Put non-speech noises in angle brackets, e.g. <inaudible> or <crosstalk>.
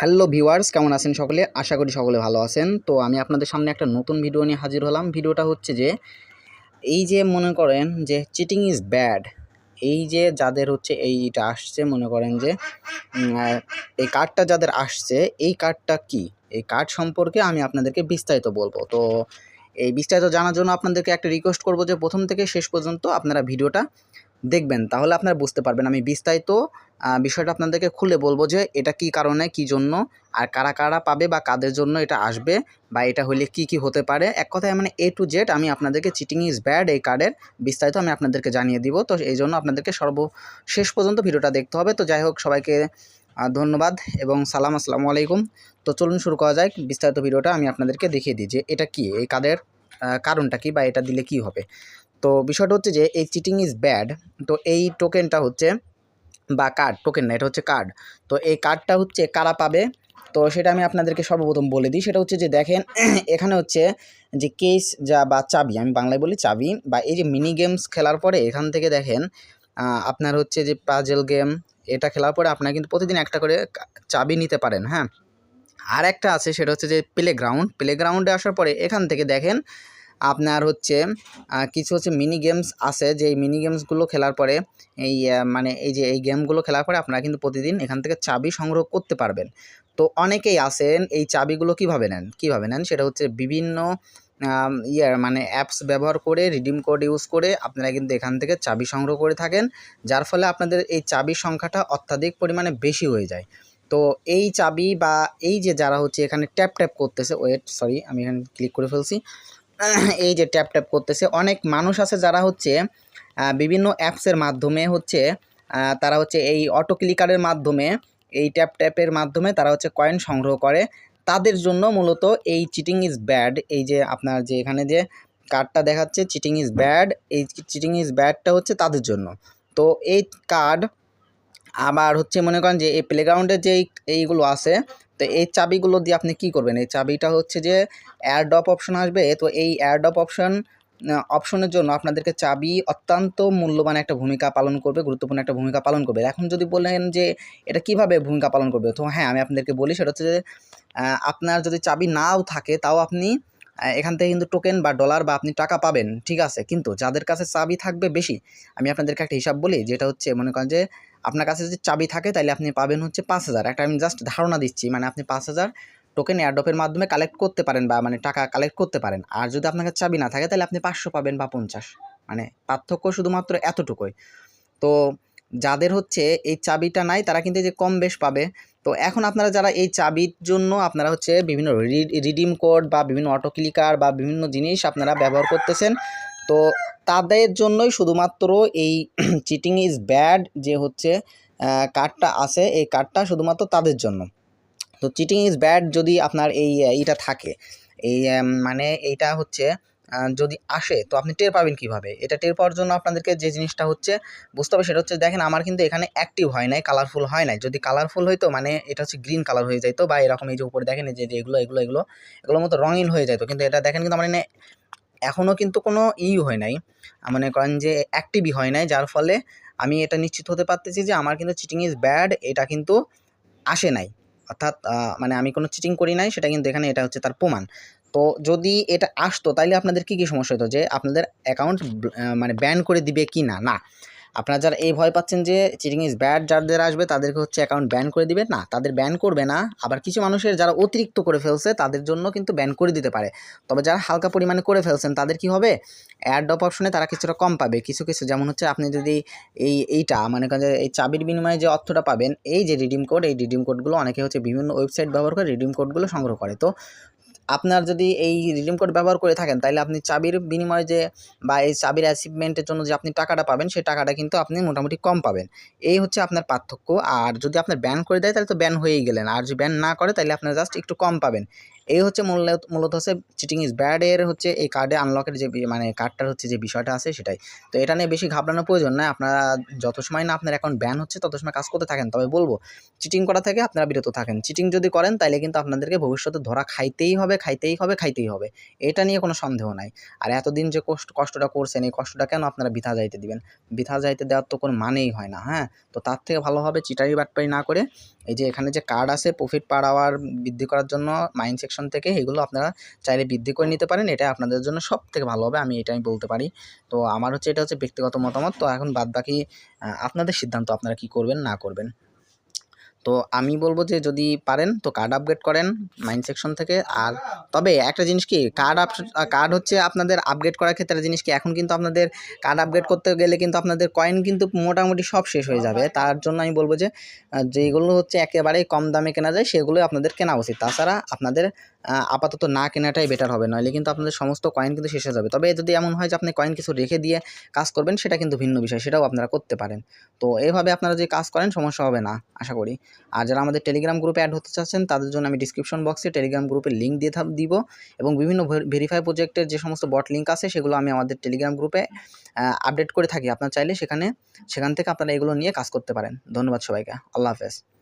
Hello viewers, কেমন আছেন সকলে? আশা করি সকলে ভালো আছেন। তো আমি আপনাদের সামনে একটা নতুন ভিডিও নিয়ে হাজির হলাম। ভিডিওটা হচ্ছে যে, এই যে মনে করেন যে চিটিং ইজ ব্যাড এই যে যাদের হচ্ছে এইটা আসছে, মনে করেন যে এই কার্ডটা যাদের আসছে, এই কার্ডটা কি? এই কার্ড সম্পর্কে আমি আপনাদেরকে বিস্তারিত বলব। তো এই বিস্তারিত জানার জন্য আপনাদেরকে একটা রিকোয়েস্ট করব যে প্রথম থেকে শেষ পর্যন্ত আপনারা ভিডিওটা দেখবেন তাহলে আপনারা বুঝতে পারবেন। আমি বিস্তারিত বিষয়টা আপনাদেরকে খুলে বলব যে এটা কি কারণে কি জন্য আর কারা কারা পাবে বা কাদের জন্য এটা আসবে বা এটা হলে কি কি হতে পারে। এক কথায় মানে এ টু জেড আমি আপনাদেরকে চিটিং ইজ ব্যাড এই কার্ডের বিস্তারিত আমি আপনাদেরকে জানিয়ে দিব। তো এই জন্য আপনাদেরকে সর্বশেষ পর্যন্ত ভিডিওটা দেখতে হবে। তো যাই হোক সবাইকে ধন্যবাদ এবং সালাম আসসালামু আলাইকুম। তো চলুন শুরু করা যায় বিস্তারিত ভিডিওটা আমি আপনাদেরকে দেখিয়ে দিই যে এটা কি এই আহ, কারণটা কি বা এটা দিলে কি হবে। তো বিষয়টা হচ্ছে যে এই চিটিং ইজ ব্যাড তো এই টোকেনটা হচ্ছে, বা কার্ড টোকেন না, এটা হচ্ছে কার্ড তো এই কার্ডটা হচ্ছে কারা পাবে? তো সেটা আমি আপনাদেরকে সর্বপ্রথম বলে দিই। সেটা হচ্ছে যে দেখেন, <clears throat> এখানে হচ্ছে যে কেস যা বা চাবি, আমি বাংলায় বলি চাবি, বা এই যে মিনি গেমস খেলার পরে এখান থেকে দেখেন আপনার হচ্ছে যে পাজেল গেম এটা খেলার পরে আপনারা কিন্তু প্রতিদিন একটা করে চাবি নিতে পারেন হ্যাঁ? আর একটা আছে, সেটা হচ্ছে যে প্লে গ্রাউন্ড প্লে গ্রাউন্ডে আসার পরে এখান থেকে দেখেন আপনার হচ্ছে কিছু হচ্ছে মিনি গেমস আছে, যে মিনি গেমসগুলো খেলার পরে, এই মানে এই যে এই গেমগুলো খেলার পরে আপনারা কিন্তু প্রতিদিন এখান থেকে চাবি সংগ্রহ করতে পারবেন। তো অনেকেই আসেন এই চাবিগুলো কীভাবে নেন? কীভাবে নেন? সেটা হচ্ছে বিভিন্ন ইয়ার মানে অ্যাপস ব্যবহার করে রিডিম কোড ইউজ করে আপনারা কিন্তু এখান থেকে চাবি সংগ্রহ করে থাকেন, যার ফলে আপনাদের এই চাবির সংখ্যাটা অত্যাধিক পরিমাণে বেশি হয়ে যায়। তো এই চাবি বা এই যে যারা হচ্ছে এখানে ট্যাপ ট্যাপ করতেছে ওয়েট সরি আমি এখানে ক্লিক করে ফেলছি। <clears throat> এই যে ট্যাপ ট্যাপ করতেছে, অনেক মানুষ আছে যারা হচ্ছে বিভিন্ন অ্যাপসের মাধ্যমে হচ্ছে তারা হচ্ছে এই অটো ক্লিকারের মাধ্যমে, এই ট্যাপ ট্যাপের মাধ্যমে তারা হচ্ছে কয়েন সংগ্রহ করে। তাদের জন্য মূলত এই চিটিং ইজ ব্যাড এই যে আপনার যে এখানে যে কার্ডটা দেখাচ্ছে চিটিং ইজ ব্যাড এই চিটিং ইজ ব্যাডটা হচ্ছে তাদের জন্য। তো এই কার্ড আবার হচ্ছে মনে করেন যে এই প্লেগ্রাউন্ডের যে এই- এইগুলো আছে, তো এই চাবিগুলো দিয়ে আপনি কি করবেন? এই চাবিটা হচ্ছে যে অ্যাডপ অপশন আসবে, তো এই অ্যাডপ অপশন অপশনের জন্য আপনাদেরকে চাবি অত্যন্ত মূল্যবান একটা ভূমিকা পালন করবে, গুরুত্বপূর্ণ একটা ভূমিকা পালন করবে। এখন যদি বলেন যে এটা কীভাবে ভূমিকা পালন করবে, তো হ্যাঁ আমি আপনাদেরকে বলি সেটা হচ্ছে যে আপনার যদি চাবি নাও থাকে, তাও আপনি এখান থেকে কিন্তু টোকেন বা ডলার বা আপনি টাকা পাবেন, ঠিক আছে? কিন্তু যাদের কাছে চাবি থাকবে বেশি, আমি আপনাদেরকে একটা হিসাব বলি, যেটা হচ্ছে মনে করেন যে আপনার কাছে যদি চাবি থাকে তাহলে আপনি পাবেন হচ্ছে পাঁচ হাজার। একটা আমি জাস্ট ধারণা দিচ্ছি মানে আপনি পাঁচ হাজার টোকেন এয়ারডপের মাধ্যমে কালেক্ট করতে পারেন বা মানে টাকা কালেক্ট করতে পারেন। আর যদি আপনার কাছে চাবি না থাকে তাহলে আপনি পাঁচশো পাবেন বা পঞ্চাশ। মানে পার্থক্য শুধুমাত্র এতটুকুই। তো যাদের হচ্ছে এই চাবিটা নাই, তারা কিন্তু যে কম বেশ পাবে। তো এখন আপনারা যারা এই চাবির জন্য আপনারা হচ্ছে বিভিন্ন রিডিম কোড বা বিভিন্ন অটো ক্লিকার বা বিভিন্ন জিনিস আপনারা ব্যবহার করতেছেন তো তাদের জন্যই শুধুমাত্র এই চিটিং ইজ ব্যাড যে হচ্ছে কার্ডটা আছে, এই কার্ডটা শুধুমাত্র তাদের জন্য। তো চিটিং ইজ ব্যাড যদি আপনার এই এইটা থাকে, এই মানে এইটা হচ্ছে যদি আসে, তো আপনি টের পাবেন কীভাবে? এটা টের পাওয়ার জন্য আপনাদেরকে যে জিনিসটা হচ্ছে, বুঝতে হবে সেটা হচ্ছে, দেখেন আমার কিন্তু এখানে অ্যাক্টিভ হয় নাই কালারফুল হয় নাই। যদি কালারফুল হইতো মানে এটা হচ্ছে গ্রিন কালার হয়ে যাইতো, বা এরকম এই যে উপরে দেখেন যে এগুলো এগুলো এগুলো, এগুলোর মতো রঙিন হয়ে যেত কিন্তু এটা দেখেন কিন্তু আমার এখানে এখনও কিন্তু কোনো ই হয় নাই। মানে করেন যে অ্যাক্টিভই হয় নাই, যার ফলে আমি এটা নিশ্চিত হতে পারতেছি যে আমার কিন্তু চিটিং ইজ ব্যাড এটা কিন্তু আসে নাই। অর্থাৎ মানে আমি কোনো চিটিং করি নাই, সেটা কিন্তু এখানে এটা হচ্ছে তার প্রমাণ। তো যদি এটা আসতো, তাইলে আপনাদের কী কী সমস্যা হতো যে আপনাদের অ্যাকাউন্ট মানে ব্যান করে দিবে কি না? না। আপনারা যারা এই ভয় পাচ্ছেন যে চিটিং ইজ ব্যাড যাদের আসবে তাদেরকে হচ্ছে অ্যাকাউন্ট ব্যান করে দিবে না, তাদের ব্যান করবে না। আবার কিছু মানুষের যারা অতিরিক্ত করে ফেলছে, তাদের জন্য কিন্তু ব্যান করে দিতে পারে। তবে যারা হালকা পরিমাণে করে ফেলছেন, তাদের কি হবে? অ্যাড অপশনে তারা কিছুটা কম পাবে। কিছু কিছু, যেমন হচ্ছে আপনি যদি এই, এইটা মানে এই চাবির বিনিময়ে যে অর্থটা পাবেন, এই যে রিডিম কোড এই রিডিম কোডগুলো অনেকে হচ্ছে বিভিন্ন ওয়েবসাইট ব্যবহার করে রিডিম কোডগুলো সংগ্রহ করে। তো আপনার যদি এই রিডিম কোড ব্যবহার করে থাকেন তাহলে আপনি চাবির বিনিময়ে যে বা এই চাবির অ্যাচিভমেন্টের জন্য যে আপনি টাকাটা পাবেন সেই টাকাটা কিন্তু আপনি মোটামুটি কম পাবেন। এই হচ্ছে আপনার পার্থক্য। আর যদি আপনার ব্যান করে দেয় তাহলে তো ব্যান হয়েই গেলেন। আর যদি ব্যান না করে তাহলে আপনার জাস্ট একটু কম পাবেন। এই হচ্ছে মূলত মূলত হচ্ছে চিটিং ইজ ব্যাড এর হচ্ছে এই কার্ডে আনলকের যে মানে কার্ডটার হচ্ছে যে বিষয়টা আছে সেটাই। তো এটা নিয়ে বেশি ঘাবড়ানোর প্রয়োজন নয় আপনারা যত সময় না আপনার অ্যাকাউন্ট ব্যান হচ্ছে, তত সময় কাজ করতে থাকেন। তবে বলব চিটিং করা থেকে আপনারা বিরত থাকেন। চিটিং যদি করেন তাহলে কিন্তু আপনাদেরকে ভবিষ্যতে ধরা খাইতেই হবে। খাইতেই হবে খাইতেই হবে। এটা নিয়ে কোনো সন্দেহ নাই। আর এতদিন যে কষ্ট, কষ্টটা করছেন, এই কষ্টটা কেন আপনারা বৃথা যাইতে দিবেন? বৃথা যাইতে দেওয়ার তো কোনো মানেই হয় না হ্যাঁ? তো তার থেকে ভালো হবে চিটারি বাটপারি না করে এই যে এখানে যে কার্ড আছে প্রফিট পার আওয়ার বৃদ্ধি করার জন্য মাইন্ড সেকশন থেকে এগুলো আপনারা চাইলে বৃদ্ধি করে নিতে পারেন। এটা আপনাদের জন্য সব থেকে ভালো হবে, আমি এটাই বলতে পারি। তো আমার হচ্ছে, এটা হচ্ছে ব্যক্তিগত মতামত। তো এখন বাদ বাকি আপনাদের সিদ্ধান্ত আপনারা কি করবেন, না করবেন? তো আমি বলব যে যদি পারেন, তো কার্ড আপগ্রেড করেন মাইন্ড সেকশন থেকে। আর তবে একটা জিনিস কি কার্ড আপ কার্ড হচ্ছে আপনাদের আপগ্রেড করার ক্ষেত্রে জিনিস কি, এখন কিন্তু আপনাদের কার্ড আপগ্রেড করতে গেলে কিন্তু আপনাদের কয়েন কিন্তু মোটামুটি সব শেষ হয়ে যাবে। তার জন্য আমি বলব যে যেগুলো হচ্ছে একেবারেই কম দামে কেনা যায়, সেগুলোই আপনাদের কেনা উচিত। তাছাড়া আপনাদের আপাতত না কেনাটাই বেটার হবে। নইলে কিন্তু আপনাদের সমস্ত কয়েন কিন্তু শেষ হয়ে যাবে। তবে যদি এমন হয় যে আপনি কয়েন কিছু রেখে দিয়ে কাজ করবেন, সেটা কিন্তু ভিন্ন বিষয়, সেটাও আপনারা করতে পারেন। তো এভাবে আপনারা যে কাজ করেন, সমস্যা হবে না, আশা করি। আর যারা আমাদের টেলিগ্রাম গ্রুপে অ্যাড হতে চাচ্ছেন, তাদের জন্য আমি ডিসক্রিপশন বক্সে টেলিগ্রাম গ্রুপের লিঙ্ক দিয়ে দিব এবং বিভিন্ন ভেরিফাই প্রজেক্টের যে সমস্ত বট লিঙ্ক আছে, সেগুলো আমি আমাদের টেলিগ্রাম গ্রুপে আপডেট করে থাকি। আপনার চাইলে সেখানে, সেখান থেকে আপনারা এগুলো নিয়ে কাজ করতে পারেন। ধন্যবাদ সবাইকে। আল্লাহ হাফেজ।